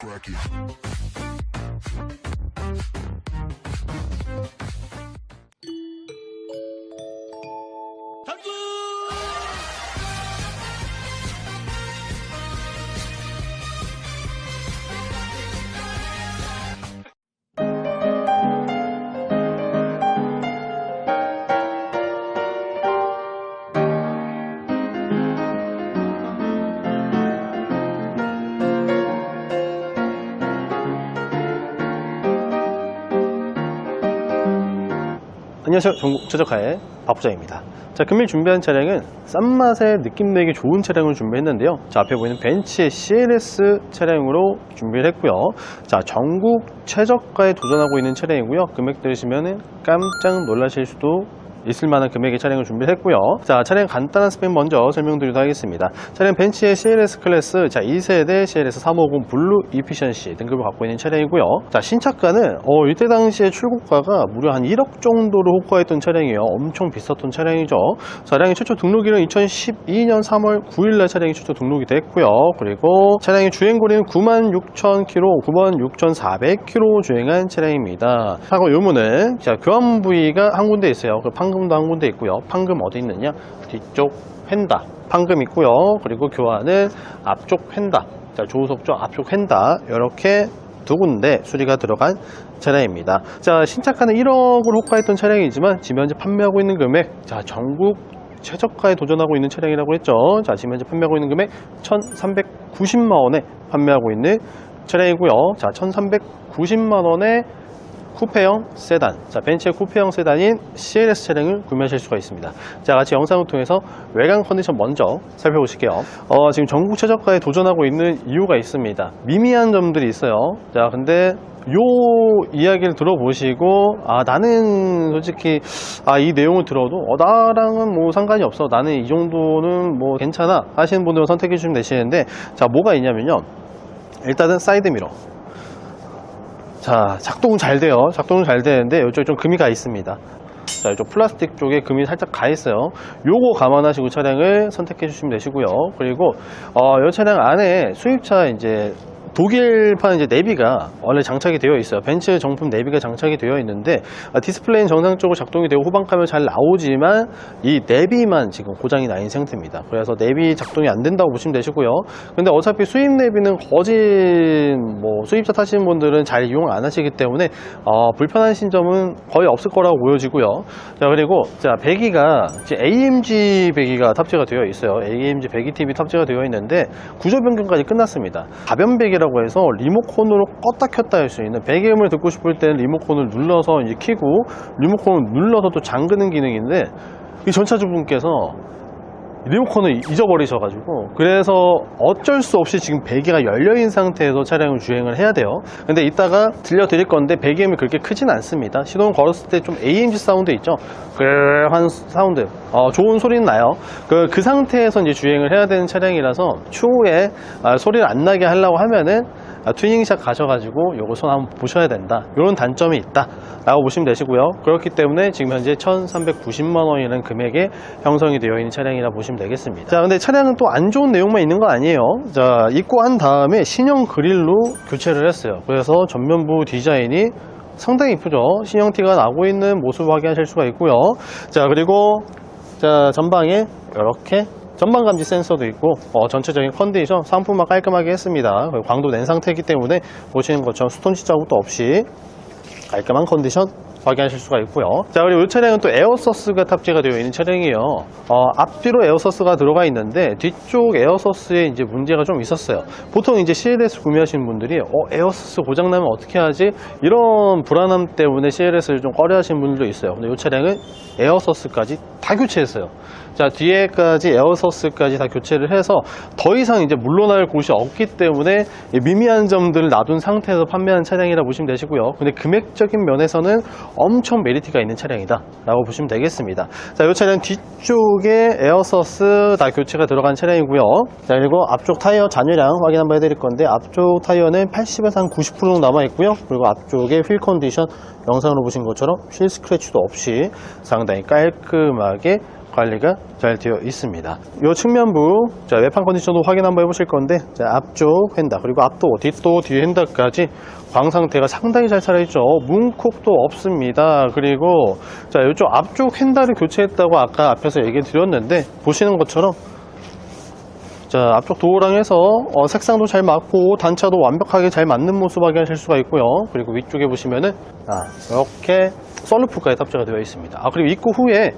crack it. 안녕하세요. 전국 최적화의 박부장입니다. 자, 금일 준비한 차량은 싼 맛에 느낌 내기 좋은 차량을 준비했는데요. 자, 앞에 보이는 벤츠의 CLS 차량으로 준비를 했고요. 자, 전국 최저가에 도전하고 있는 차량이고요. 금액 들으시면 깜짝 놀라실 수도 있을 만한 금액의 차량을 준비를 했고요. 자, 차량 간단한 스펙 먼저 설명드리도록 하겠습니다. 차량 벤츠의 CLS 클래스, 자, 2세대 CLS 350 블루 이피션시 등급을 갖고 있는 차량이고요. 자, 신차가는, 어, 이때 당시에 출고가가 무려 한 1억 정도로 호가했던 차량이에요. 엄청 비쌌던 차량이죠. 차량이 최초 등록일은 2012년 3월 9일날 차량이 최초 등록이 됐고요. 그리고 차량의 주행거리는 96,000km, 96,400km 주행한 차량입니다. 하고 요문은, 자, 교환 부위가 한 군데 있어요. 그 판 금도 한 군데 있고요. 판금 어디 있느냐? 뒤쪽 펜다. 판금 있고요. 그리고 교환은 앞쪽 펜다. 자, 조수석 쪽 앞쪽 펜다. 이렇게 두 군데 수리가 들어간 차량입니다. 자, 신차가는 1억을 호가했던 차량이지만 지금 현재 판매하고 있는 금액, 자, 전국 최저가에 도전하고 있는 차량이라고 했죠. 자, 지금 현재 판매하고 있는 금액 1,390만 원에 판매하고 있는 차량이고요. 자, 1,390만 원에 쿠페형 세단, 자 벤츠의 쿠페형 세단인 CLS 차량을 구매하실 수가 있습니다. 자 같이 영상을 통해서 외관 컨디션 먼저 살펴보실게요. 어, 지금 전국 최저가에 도전하고 있는 이유가 있습니다. 미미한 점들이 있어요. 자 근데 요 이야기를 들어보시고 아 나는 솔직히 아 이 내용을 들어도 어, 나랑은 뭐 상관이 없어 나는 이 정도는 뭐 괜찮아 하시는 분들은 선택해 주시면 되시는데 자 뭐가 있냐면요 일단은 사이드 미러 자, 작동은 잘 돼요. 작동은 잘 되는데 이쪽에 좀 금이 가 있습니다. 자, 이쪽 플라스틱 쪽에 금이 살짝 가 있어요. 요거 감안하시고 차량을 선택해 주시면 되시고요. 그리고 어, 이 차량 안에 수입차 이제 독일판 이제 내비가 원래 장착이 되어 있어요. 벤츠 정품 내비가 장착이 되어 있는데 아, 디스플레이는 정상적으로 작동이 되고 후방 카메라 잘 나오지만 이 내비만 지금 고장이 나 있는 상태입니다. 그래서 내비 작동이 안 된다고 보시면 되시고요. 근데 어차피 수입 내비는 거진 뭐 수입차 타시는 분들은 잘 이용 안 하시기 때문에 어, 불편하신 점은 거의 없을 거라고 보여지고요. 자 그리고 자 배기가 이제 AMG 배기가 탑재가 되어 있어요. AMG 배기 TV 탑재가 되어 있는데 구조 변경까지 끝났습니다. 가변 배기라고 해서 리모컨으로 껐다 켰다 할 수 있는 배기음을 듣고 싶을 때는 리모컨을 눌러서 이제 키고 리모컨을 눌러서 또 잠그는 기능인데 이 전차주분께서 리모컨을 잊어버리셔가지고 그래서 어쩔 수 없이 지금 배기가 열려있는 상태에서 차량을 주행을 해야 돼요. 근데 이따가 들려드릴 건데 배기음이 그렇게 크진 않습니다. 시동 걸었을 때 좀 AMG 사운드 있죠? 그한 사운드. 어, 좋은 소리는 나요. 그, 그 상태에서 이제 주행을 해야 되는 차량이라서 추후에 아, 소리를 안 나게 하려고 하면은 아, 튜닝샵 가셔가지고 요거 손 한번 보셔야 된다. 이런 단점이 있다. 라고 보시면 되시고요. 그렇기 때문에 지금 현재 1390만 원이라는 금액에 형성이 되어 있는 차량이라 보시면 되겠습니다. 자 근데 차량은 또 안 좋은 내용만 있는 거 아니에요. 자 입고 한 다음에 신형 그릴로 교체를 했어요. 그래서 전면부 디자인이 상당히 이쁘죠. 신형 티가 나고 있는 모습 확인하실 수가 있고요. 자 그리고 자 전방에 이렇게 전방 감지 센서도 있고 어, 전체적인 컨디션 상품만 깔끔하게 했습니다 광도 낸 상태이기 때문에 보시는 것처럼 스톤치 자국도 없이 깔끔한 컨디션 확인하실 수가 있고요. 자, 그리고 이 차량은 또 에어서스가 탑재가 되어 있는 차량이에요. 어, 앞뒤로 에어서스가 들어가 있는데 뒤쪽 에어서스에 이제 문제가 좀 있었어요. 보통 이제 CLS 구매하시는 분들이 어, 에어서스 고장나면 어떻게 하지? 이런 불안함 때문에 CLS를 좀 꺼려 하시는 분들도 있어요. 근데 이 차량은 에어서스까지 다 교체했어요. 자, 뒤에까지 에어서스까지 다 교체를 해서 더 이상 이제 물러날 곳이 없기 때문에 이 미미한 점들을 놔둔 상태에서 판매한 차량이라 보시면 되시고요. 근데 금액적인 면에서는 엄청 메리트가 있는 차량이다 라고 보시면 되겠습니다. 자, 이 차량 뒤쪽에 에어서스 다 교체가 들어간 차량이고요. 자, 그리고 앞쪽 타이어 잔유량 확인 한번 해드릴 건데 앞쪽 타이어는 80에서 한 90% 정도 남아 있고요. 그리고 앞쪽에 휠 컨디션 영상으로 보신 것처럼 휠 스크래치도 없이 상당히 깔끔하게 관리가 잘 되어 있습니다. 이 측면부 자, 외판 컨디션도 확인 한번 해보실 건데 자, 앞쪽 휀다 그리고 앞도 뒷도 뒤 휀다까지 광 상태가 상당히 잘 살아있죠. 문콕도 없습니다. 그리고 자 이쪽 앞쪽 휀다를 교체했다고 아까 앞에서 얘기 드렸는데 보시는 것처럼 자, 앞쪽 도어랑 해서 어, 색상도 잘 맞고 단차도 완벽하게 잘 맞는 모습 확인하실 수가 있고요. 그리고 위쪽에 보시면은 아, 이렇게 썰루프까지 탑재가 되어 있습니다. 아, 그리고 입구 후에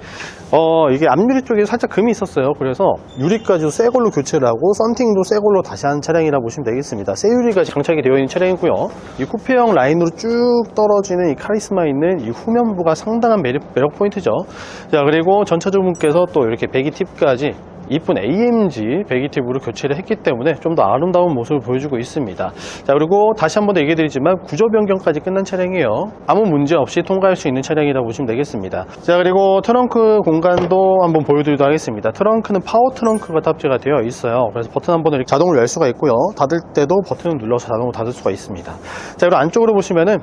어, 이게 앞유리 쪽에 살짝 금이 있었어요. 그래서 유리까지도 새 걸로 교체를 하고 썬팅도 새 걸로 다시 한 차량이라 보시면 되겠습니다. 새 유리가 장착이 되어 있는 차량이고요. 이 쿠페형 라인으로 쭉 떨어지는 이 카리스마 있는 이 후면부가 상당한 매력, 매력 포인트죠. 자, 그리고 전차주분께서 또 이렇게 배기 팁까지 이쁜 AMG 배기팁으로 교체를 했기 때문에 좀 더 아름다운 모습을 보여주고 있습니다. 자 그리고 다시 한 번 더 얘기해 드리지만 구조 변경까지 끝난 차량이에요. 아무 문제 없이 통과할 수 있는 차량이라 보시면 되겠습니다. 자 그리고 트렁크 공간도 한번 보여드리도록 하겠습니다. 트렁크는 파워 트렁크가 탑재가 되어 있어요. 그래서 버튼 한 번을 자동으로 열 수가 있고요. 닫을 때도 버튼을 눌러서 자동으로 닫을 수가 있습니다. 자 그리고 안쪽으로 보시면은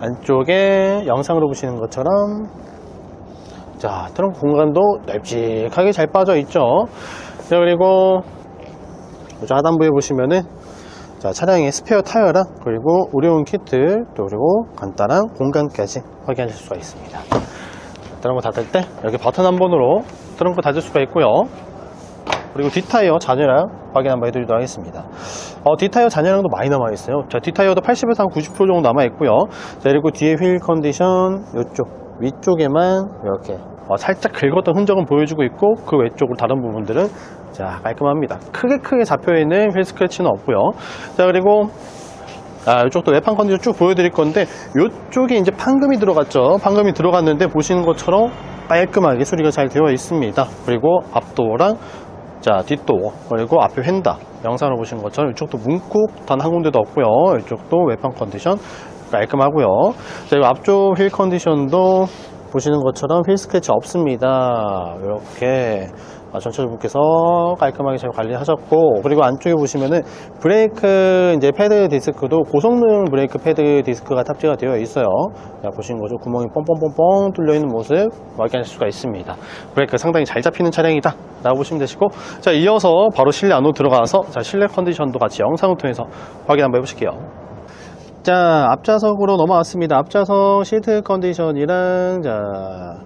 안쪽에 영상으로 보시는 것처럼 자, 트렁크 공간도 널찍하게 잘 빠져 있죠. 자, 그리고 저 하단부에 보시면은 자, 차량의 스페어 타이어랑 그리고 의료용 키트 또 그리고 간단한 공간까지 확인하실 수가 있습니다. 트렁크 닫을 때 이렇게 버튼 한 번으로 트렁크 닫을 수가 있고요. 그리고 뒷타이어 잔여량 확인 한번 해드리도록 하겠습니다. 어, 뒷타이어 잔여량도 많이 남아있어요. 자, 뒷타이어도 80에서 한 90% 정도 남아있고요. 자, 그리고 뒤에 휠 컨디션, 이쪽, 위쪽에만 이렇게 어, 살짝 긁었던 흔적은 보여주고 있고 그 외쪽으로 다른 부분들은 자, 깔끔합니다. 크게 크게 잡혀있는 휠 스크래치는 없고요. 자, 그리고 아, 이쪽도 외판 컨디션 쭉 보여드릴 건데, 이쪽에 이제 판금이 들어갔죠. 판금이 들어갔는데, 보시는 것처럼 깔끔하게 수리가 잘 되어 있습니다. 그리고 앞도어랑, 자, 뒷도어, 그리고 앞에 휀다. 영상을 보신 것처럼 이쪽도 문콕 단 한 군데도 없고요. 이쪽도 외판 컨디션 깔끔하고요. 자, 앞쪽 휠 컨디션도 보시는 것처럼 휠 스크래치 없습니다. 이렇게 아, 전체주분께서 깔끔하게 잘 관리하셨고 그리고 안쪽에 보시면은 브레이크 이제 패드 디스크도 고성능 브레이크 패드 디스크가 탑재가 되어 있어요. 자, 보시는 거죠. 구멍이 뻥뻥뻥뻥 뚫려 있는 모습 확인하실 수가 있습니다. 브레이크 상당히 잘 잡히는 차량이다. 라고 보시면 되시고 자 이어서 바로 실내 안으로 들어가서 자 실내 컨디션도 같이 영상을 통해서 확인 한번 해보실게요. 자, 앞좌석으로 넘어왔습니다. 앞좌석 시트 컨디션이랑, 자,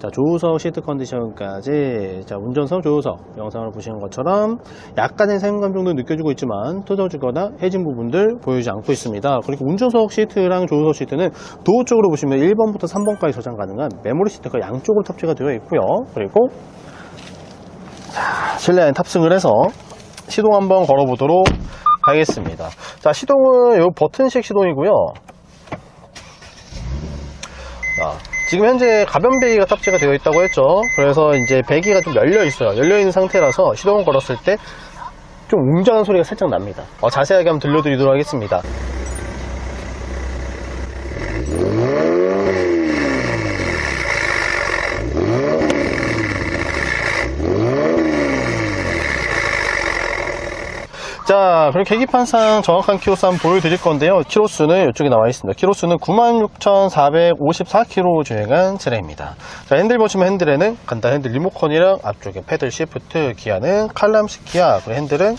자, 조우석 시트 컨디션까지, 자, 운전석, 조우석, 영상을 보시는 것처럼 약간의 사용감 정도 느껴지고 있지만, 뜯어지거나 해진 부분들 보이지 않고 있습니다. 그리고 운전석 시트랑 조우석 시트는 도어 쪽으로 보시면 1번부터 3번까지 저장 가능한 메모리 시트가 양쪽으로 탑재가 되어 있고요. 그리고, 자, 실내 탑승을 해서 시동 한번 걸어보도록 하겠습니다. 자, 시동은 요 버튼식 시동이고요. 자, 지금 현재 가변 배기가 탑재가 되어 있다고 했죠. 그래서 이제 배기가 좀 열려 있어요. 열려 있는 상태라서 시동을 걸었을 때 좀 웅장한 소리가 살짝 납니다. 어, 자세하게 한번 들려드리도록 하겠습니다. 자, 그리고 계기판상 정확한 키로수 보여드릴 건데요. 키로수는 이쪽에 나와 있습니다. 키로수는 96,454km 주행한 차량입니다. 자, 핸들 보시면 핸들에는 간단 핸들 리모컨이랑 앞쪽에 패들 시프트, 기아는 칼럼식 기아, 그리고 핸들은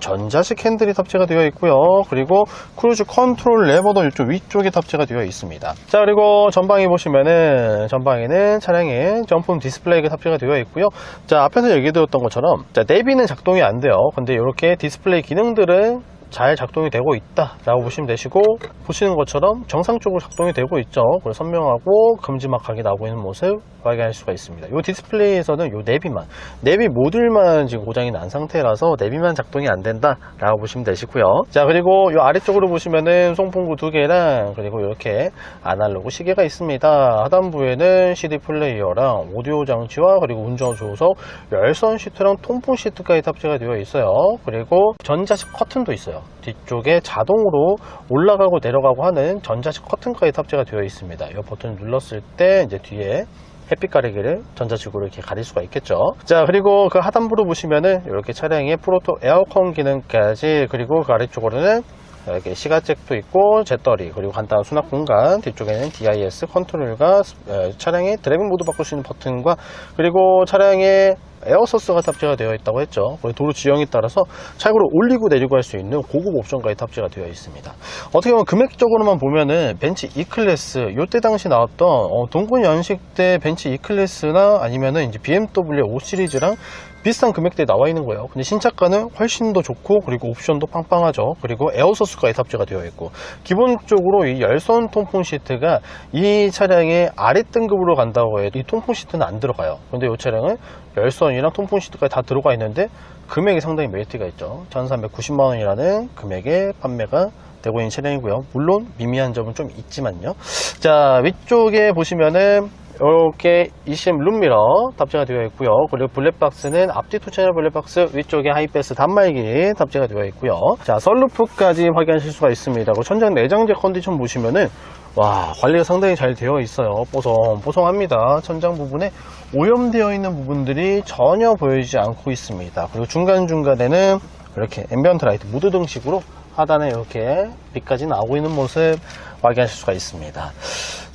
전자식 핸들이 탑재가 되어 있고요. 그리고 크루즈 컨트롤 레버도 이쪽 위쪽에 탑재가 되어 있습니다. 자, 그리고 전방에 보시면은 전방에는 차량에 점프 디스플레이가 탑재가 되어 있고요. 자, 앞에서 얘기 드렸던 것처럼 자, 내비는 작동이 안 돼요. 근데 이렇게 디스플레이 기능들은 잘 작동이 되고 있다 라고 보시면 되시고 보시는 것처럼 정상적으로 작동이 되고 있죠. 그리고 선명하고 금지막하게 나오고 있는 모습 확인할 수가 있습니다. 이 디스플레이에서는 이 내비만 내비 모듈만 지금 고장이 난 상태라서 내비만 작동이 안 된다 라고 보시면 되시고요. 자 그리고 이 아래쪽으로 보시면은 송풍구 두 개랑 그리고 이렇게 아날로그 시계가 있습니다. 하단부에는 CD 플레이어랑 오디오 장치와 그리고 운전 조석 열선 시트랑 통풍 시트까지 탑재가 되어 있어요. 그리고 전자식 커튼도 있어요. 뒤쪽에 자동으로 올라가고 내려가고 하는 전자식 커튼까지 탑재가 되어 있습니다. 이 버튼 눌렀을 때 이제 뒤에 햇빛 가리기를 전자식으로 이렇게 가릴 수가 있겠죠. 자, 그리고 그 하단부로 보시면은 이렇게 차량의 프로토 에어컨 기능까지 그리고 그 아래쪽으로는 이렇게 시가잭도 있고 제떨이 그리고 간단한 수납 공간 뒤쪽에는 DIS 컨트롤과 에, 차량의 드라이빙 모드 바꿀 수 있는 버튼과 그리고 차량에 에어소스가 탑재가 되어 있다고 했죠. 도로 지형에 따라서 차량으로 올리고 내리고 할 수 있는 고급 옵션까지 탑재가 되어 있습니다. 어떻게 보면 금액적으로만 보면은 벤츠 E클래스 요때 당시 나왔던 어, 동군 연식 때 벤츠 E클래스나 아니면은 이제 BMW 5 시리즈랑 비슷한 금액대에 나와 있는 거예요. 근데 신차가는 훨씬 더 좋고 그리고 옵션도 빵빵하죠. 그리고 에어소스까지 탑재가 되어 있고 기본적으로 이 열선 통풍 시트가 이 차량의 아래 등급으로 간다고 해도 이 통풍 시트는 안 들어가요. 근데 이 차량은 열선이랑 통풍 시트까지 다 들어가 있는데 금액이 상당히 메리트가 있죠. 1390만 원이라는 금액에 판매가 되고 있는 차량이고요. 물론 미미한 점은 좀 있지만요. 자, 위쪽에 보시면은 이렇게 ECM 룸미러 탑재가 되어 있고요. 그리고 블랙박스는 앞뒤 투 채널 블랙박스 위쪽에 하이패스 단말기 탑재가 되어 있고요. 자, 썬루프까지 확인하실 수가 있습니다. 그리고 천장 내장재 컨디션 보시면은 와 관리가 상당히 잘 되어 있어요. 뽀송 뽀송합니다. 천장 부분에 오염되어 있는 부분들이 전혀 보이지 않고 있습니다. 그리고 중간중간에는 이렇게 앰비언트 라이트 무드 등식으로 하단에 이렇게 빛까지 나오고 있는 모습 확인하실 수가 있습니다.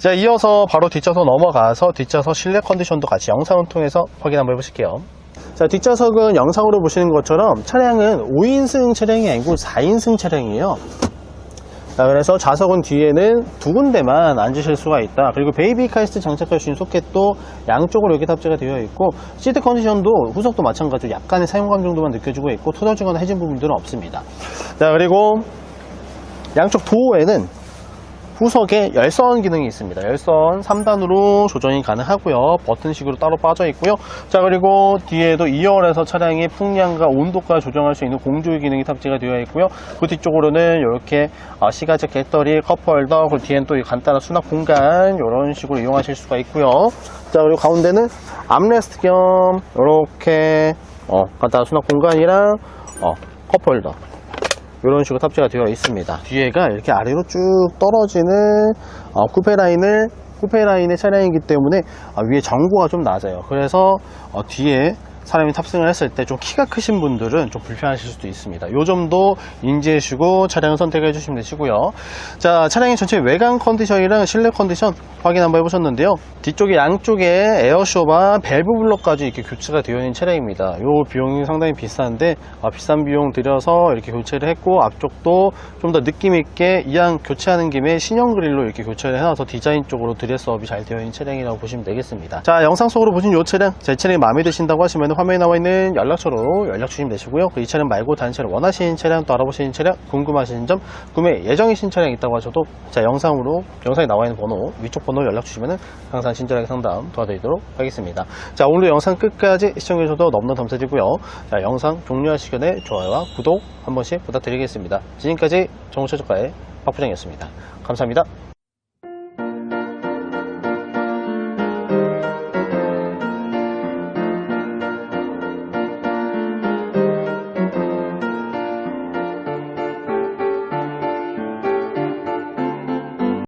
자, 이어서 바로 뒷좌석 넘어가서 뒷좌석 실내 컨디션도 같이 영상을 통해서 확인 한번 해보실게요. 자, 뒷좌석은 영상으로 보시는 것처럼 차량은 5인승 차량이 아니고 4인승 차량이에요. 자, 그래서 좌석은 뒤에는 두 군데만 앉으실 수가 있다. 그리고 베이비 카이스트 장착할 수 있는 소켓도 양쪽으로 이렇게 탑재가 되어 있고, 시트 컨디션도 후석도 마찬가지로 약간의 사용감 정도만 느껴지고 있고, 토너지거나 해진 부분들은 없습니다. 자, 그리고 양쪽 도어에는 후석에 열선 기능이 있습니다. 열선 3단으로 조정이 가능하고요. 버튼식으로 따로 빠져 있고요. 자 그리고 뒤에도 2열에서 차량의 풍량과 온도가 조정할 수 있는 공조기 기능이 탑재가 되어 있고요. 그 뒤쪽으로는 이렇게 어, 시가적 배터리, 컵홀더, 그 뒤엔 또이 간단한 수납 공간 이런 식으로 이용하실 수가 있고요. 자 그리고 가운데는 암레스트 겸 이렇게 어, 간단한 수납 공간이랑 어, 컵홀더 이런 식으로 탑재가 되어 있습니다. 뒤에가 이렇게 아래로 쭉 떨어지는 어, 쿠페 라인을 쿠페 라인의 차량이기 때문에 어, 위에 전고가 좀 낮아요. 그래서 어, 뒤에 사람이 탑승을 했을 때 좀 키가 크신 분들은 좀 불편하실 수도 있습니다. 요 점도 인지해 주시고 차량을 선택해 주시면 되시고요. 자, 차량의 전체 외관 컨디션이랑 실내 컨디션 확인 한번 해보셨는데요. 뒤쪽에 양쪽에 에어쇼바 밸브 블럭까지 이렇게 교체가 되어 있는 차량입니다. 요 비용이 상당히 비싼데 아, 비싼 비용 들여서 이렇게 교체를 했고 앞쪽도 좀 더 느낌 있게 이왕 교체하는 김에 신형 그릴로 이렇게 교체를 해놔서 디자인 쪽으로 드레스업이 잘 되어 있는 차량이라고 보시면 되겠습니다. 자, 영상 속으로 보신 이 차량 제 차량이 마음에 드신다고 하시면 화면에 나와 있는 연락처로 연락 주시면 되시고요. 그 이 차량 말고 다른 차량 원하시는 차량 또 알아보시는 차량 궁금하신 점 구매 예정이신 차량 있다고 하셔도 자 영상으로 영상에 나와 있는 번호 위쪽 번호 연락 주시면 항상 친절하게 상담 도와드리도록 하겠습니다. 자 오늘 영상 끝까지 시청해 주셔서 너무나 감사드리고요. 자 영상 종료하시기 전에 좋아요와 구독 한 번씩 부탁드리겠습니다. 지금까지 정우최저가의 박부장이었습니다. 감사합니다.